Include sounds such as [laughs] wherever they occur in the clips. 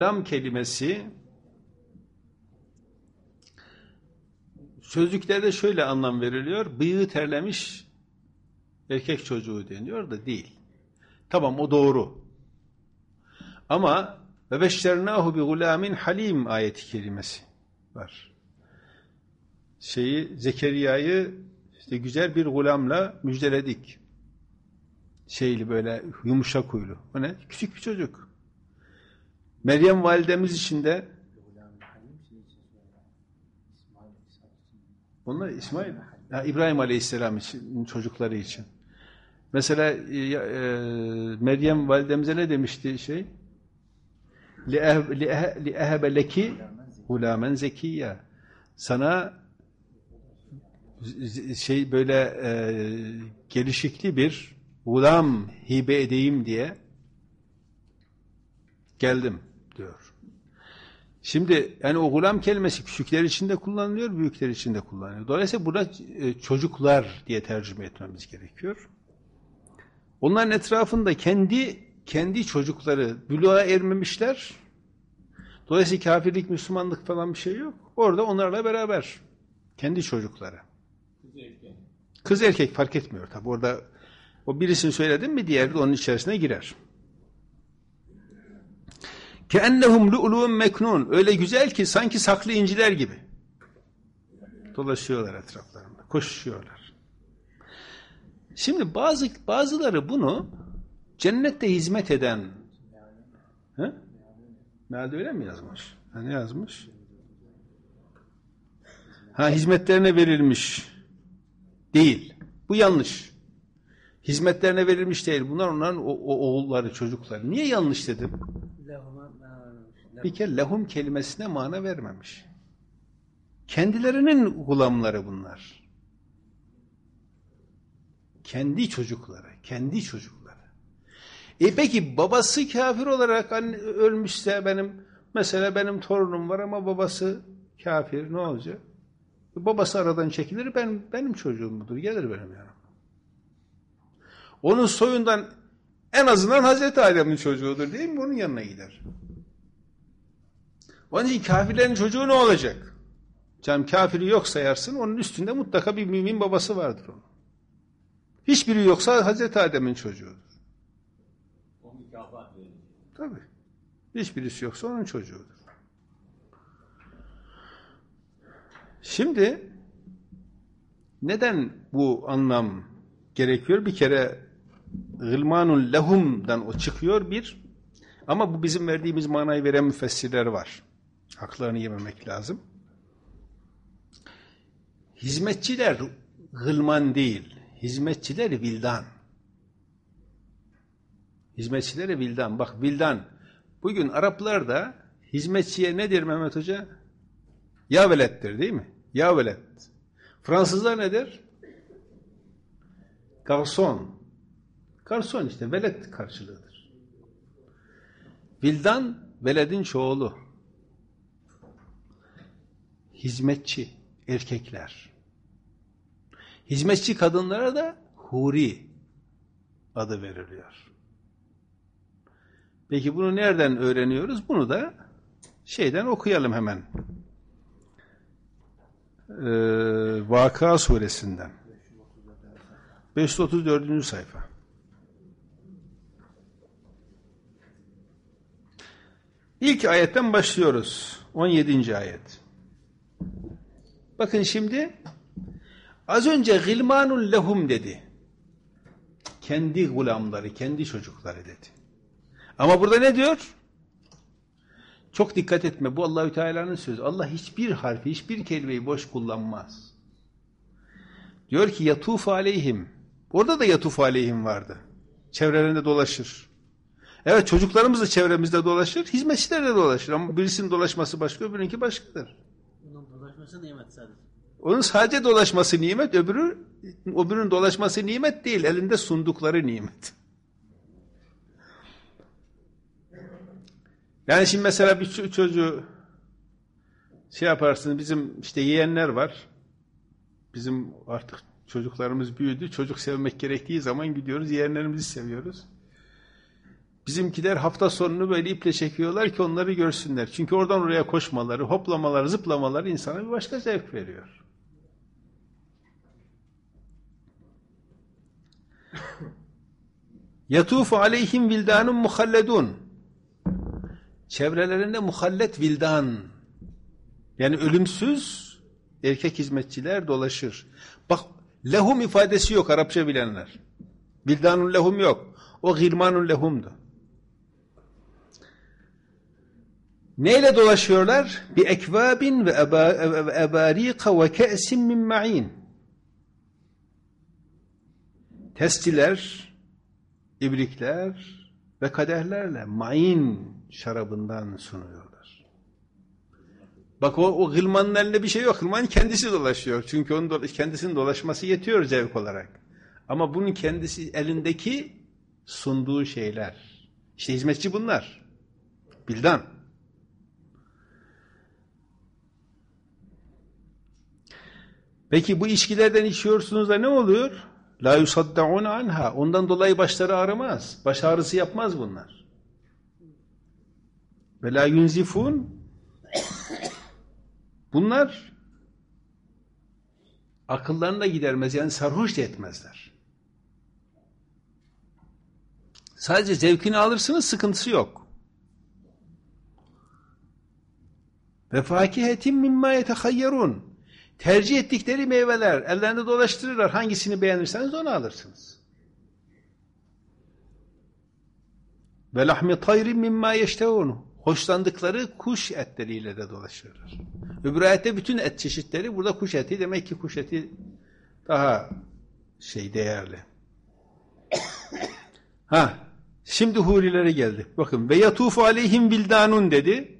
Gulam kelimesi sözlüklerde şöyle anlam veriliyor. Bıyığı terlemiş erkek çocuğu deniyor da değil. Tamam o doğru. Ama ve beşşernahu bi gulamin halim ayeti kelimesi var. Şeyi Zekeriya'yı işte güzel bir gulamla müjdeledik. Şeyli böyle yumuşak huylu. O ne? Küçük bir çocuk. Meryem validemiz için de onlar İsmail, ya İbrahim Aleyhisselam için, çocukları için. Mesela e, e, Meryem validemize ne demişti şey? لِأَهَبَ leki gulamen zekiyya. Sana şey böyle e, gelişikli bir gulam hibe edeyim diye geldim diyor. Şimdi yani o gulam kelimesi küçükler için de kullanılıyor, büyükler için de kullanılıyor. Dolayısıyla burada e, çocuklar diye tercüme etmemiz gerekiyor. Onların etrafında kendi kendi çocukları buluğa ermemişler. Dolayısıyla kafirlik, Müslümanlık falan bir şey yok. Orada onlarla beraber kendi çocukları. Kız erkek. Kız erkek fark etmiyor tabi. Orada o birisini söyledim mi diğer onun içerisine girer. Keennehum lu'lu'un meknun. Öyle güzel ki sanki saklı inciler gibi. Dolaşıyorlar etraflarında. Koşuyorlar. Şimdi bazı bazıları bunu cennette hizmet eden he? Mealde öyle mi yazmış? Ha, ne yazmış? Ha hizmetlerine verilmiş. Değil. Bu yanlış. Hizmetlerine verilmiş değil. Bunlar onların o, o oğulları, çocukları. Niye yanlış dedim? Bir kere lehum kelimesine mana vermemiş. Kendilerinin gulamları bunlar. Kendi çocukları, kendi çocukları. E peki babası kafir olarak hani ölmüşse benim, mesela benim torunum var ama babası kafir ne olacak? Babası aradan çekilir, ben benim çocuğum mudur, gelir benim yanıma. Onun soyundan en azından Hazreti Adem'in çocuğudur değil mi? Onun yanına gider. Onun için kafirlerin çocuğu ne olacak? Canım kafiri yok sayarsın, onun üstünde mutlaka bir mümin babası vardır onun. Hiçbiri yoksa Hazreti Adem'in çocuğudur. Tabii. Hiçbirisi yoksa onun çocuğudur. Şimdi neden bu anlam gerekiyor? Bir kere gılmanun lehum'dan o çıkıyor bir. Ama bu bizim verdiğimiz manayı veren müfessirler var. Haklarını yememek lazım. Hizmetçiler gılman değil. Hizmetçiler vildan. Hizmetçileri vildan. Bak vildan. Bugün Araplar da hizmetçiye nedir Mehmet Hoca? Ya velettir değil mi? Ya velet. Fransızlar nedir? Garson. Garson işte velet karşılığıdır. Vildan veledin çoğulu. Hizmetçi erkekler. Hizmetçi kadınlara da huri adı veriliyor. Peki bunu nereden öğreniyoruz? Bunu da şeyden okuyalım hemen. Ee, Vaka suresinden. 534. sayfa. İlk ayetten başlıyoruz. 17. ayet. Bakın şimdi az önce gılmanun lehum dedi. Kendi gulamları, kendi çocukları dedi. Ama burada ne diyor? Çok dikkat etme. Bu Allahü Teala'nın sözü. Allah hiçbir harfi, hiçbir kelimeyi boş kullanmaz. Diyor ki yatuf aleyhim. Orada da yatuf aleyhim vardı. Çevrelerinde dolaşır. Evet çocuklarımız da çevremizde dolaşır, hizmetçiler de dolaşır ama birisinin dolaşması başka, öbürününki başkadır. Onun dolaşması nimet sadece. Onun sadece dolaşması nimet, öbürü, öbürünün dolaşması nimet değil, elinde sundukları nimet. Yani şimdi mesela bir çocuğu şey yaparsınız, bizim işte yeğenler var. Bizim artık çocuklarımız büyüdü. Çocuk sevmek gerektiği zaman gidiyoruz, yeğenlerimizi seviyoruz. Bizimkiler hafta sonunu böyle iple çekiyorlar ki onları görsünler. Çünkü oradan oraya koşmaları, hoplamaları, zıplamaları insana bir başka zevk veriyor. [laughs] Yatufu aleyhim vildanun muhalledun. Çevrelerinde muhallet vildan. Yani ölümsüz erkek hizmetçiler dolaşır. Bak lehum ifadesi yok Arapça bilenler. Vildanun lehum yok. O gilmanun lehumdu. Neyle dolaşıyorlar? Bi ekvabin ve ebarika ve ke'sin min ma'in. Testiler, ibrikler ve kadehlerle ma'in şarabından sunuyorlar. Bak o, o gılmanın elinde bir şey yok. Gılman kendisi dolaşıyor. Çünkü onun do kendisinin dolaşması yetiyor zevk olarak. Ama bunun kendisi elindeki sunduğu şeyler. İşte hizmetçi bunlar. Bildan. Peki bu içkilerden içiyorsunuz da ne oluyor? La yusaddaun anha. Ondan dolayı başları ağrımaz. Baş ağrısı yapmaz bunlar. Ve la yunzifun. Bunlar akıllarını da gidermez. Yani sarhoş da etmezler. Sadece zevkini alırsınız sıkıntısı yok. Ve fakihetin mimma yetehayyarun. Tercih ettikleri meyveler ellerinde dolaştırırlar. Hangisini beğenirseniz onu alırsınız. Ve lahmi tayrin mimma yeştevunu. Hoşlandıkları kuş etleriyle de dolaşırlar. Öbür ayette bütün et çeşitleri burada kuş eti. Demek ki kuş eti daha şey değerli. [coughs] ha, şimdi hurilere geldi. Bakın ve yatufu aleyhim vildanun dedi.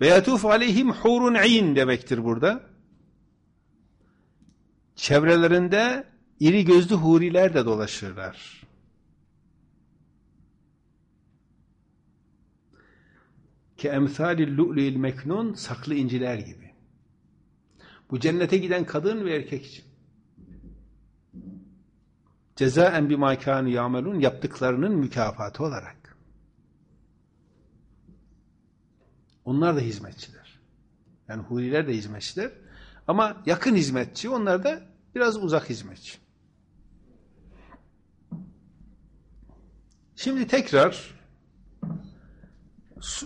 Ve yatufu aleyhim hurun in demektir burada çevrelerinde iri gözlü huriler de dolaşırlar. Ki emsalil lu'li'il meknun saklı inciler gibi. Bu cennete giden kadın ve erkek için. Cezaen bima kanu yamelun yaptıklarının mükafatı olarak. Onlar da hizmetçiler. Yani huriler de hizmetçiler. Ama yakın hizmetçi, onlar da biraz uzak hizmetçi. Şimdi tekrar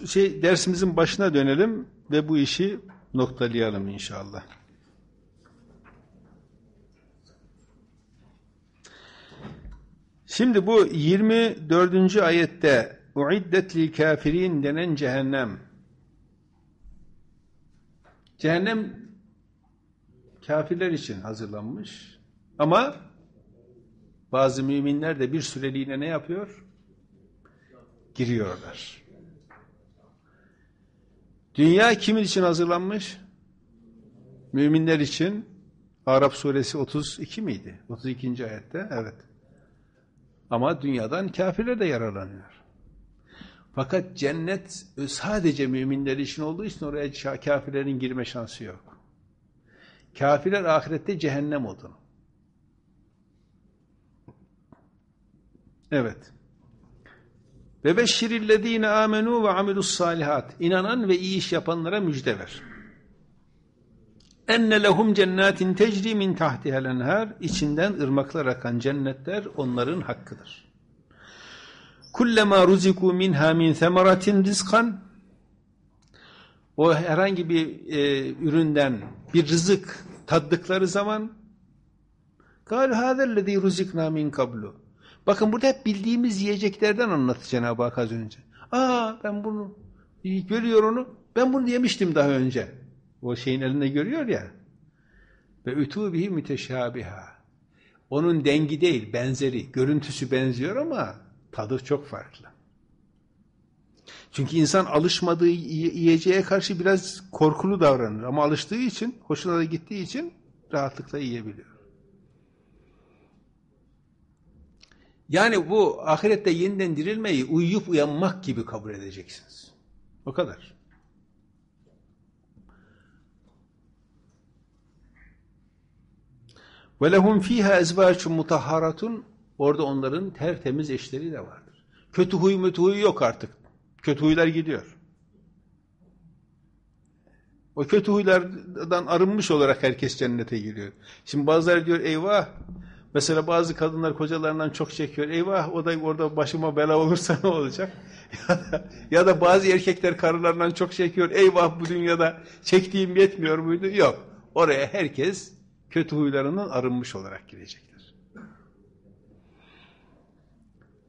şey dersimizin başına dönelim ve bu işi noktalayalım inşallah. Şimdi bu 24. ayette uiddet lil kafirin denen cehennem cehennem kafirler için hazırlanmış. Ama bazı müminler de bir süreliğine ne yapıyor? Giriyorlar. Dünya kimin için hazırlanmış? Müminler için Arap suresi 32 miydi? 32. ayette evet. Ama dünyadan kafirler de yararlanıyor. Fakat cennet sadece müminler için olduğu için oraya kafirlerin girme şansı yok. Kafirler ahirette cehennem odunu. Evet. Ve beşşirillezine amenu ve amilus salihat. İnanan ve iyi iş yapanlara müjde ver. Enne lehum cennetin tecri min tahtihel enhar. İçinden ırmaklar akan cennetler onların hakkıdır. Kullema ruziku minha min semeratin rizkan o herhangi bir e, üründen bir rızık taddıkları zaman قَالُ هَذَا الَّذ۪ي رُزِقْنَا مِنْ kablu. Bakın burada hep bildiğimiz yiyeceklerden anlattı Cenab-ı Hak az önce. Aa ben bunu görüyor onu. Ben bunu yemiştim daha önce. O şeyin elinde görüyor ya. Ve ütû bihi müteşâbiha. Onun dengi değil, benzeri. Görüntüsü benziyor ama tadı çok farklı. Çünkü insan alışmadığı yiyeceğe karşı biraz korkulu davranır. Ama alıştığı için, hoşuna da gittiği için rahatlıkla yiyebiliyor. Yani bu ahirette yeniden dirilmeyi uyuyup uyanmak gibi kabul edeceksiniz. O kadar. Ve lehum fiha ezvacun mutahharatun orada onların tertemiz eşleri de vardır. Kötü huy mütü huy yok artık. Kötü huylar gidiyor. O kötü huylardan arınmış olarak herkes cennete giriyor. Şimdi bazıları diyor eyvah mesela bazı kadınlar kocalarından çok çekiyor. Eyvah o da orada başıma bela olursa ne olacak? [laughs] ya, da, bazı erkekler karılarından çok çekiyor. Eyvah bu dünyada çektiğim yetmiyor muydu? Yok. Oraya herkes kötü huylarından arınmış olarak girecekler.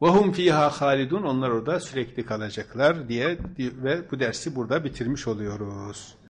وَهُمْ fiha halidun Onlar orada sürekli kalacaklar diye ve bu dersi burada bitirmiş oluyoruz.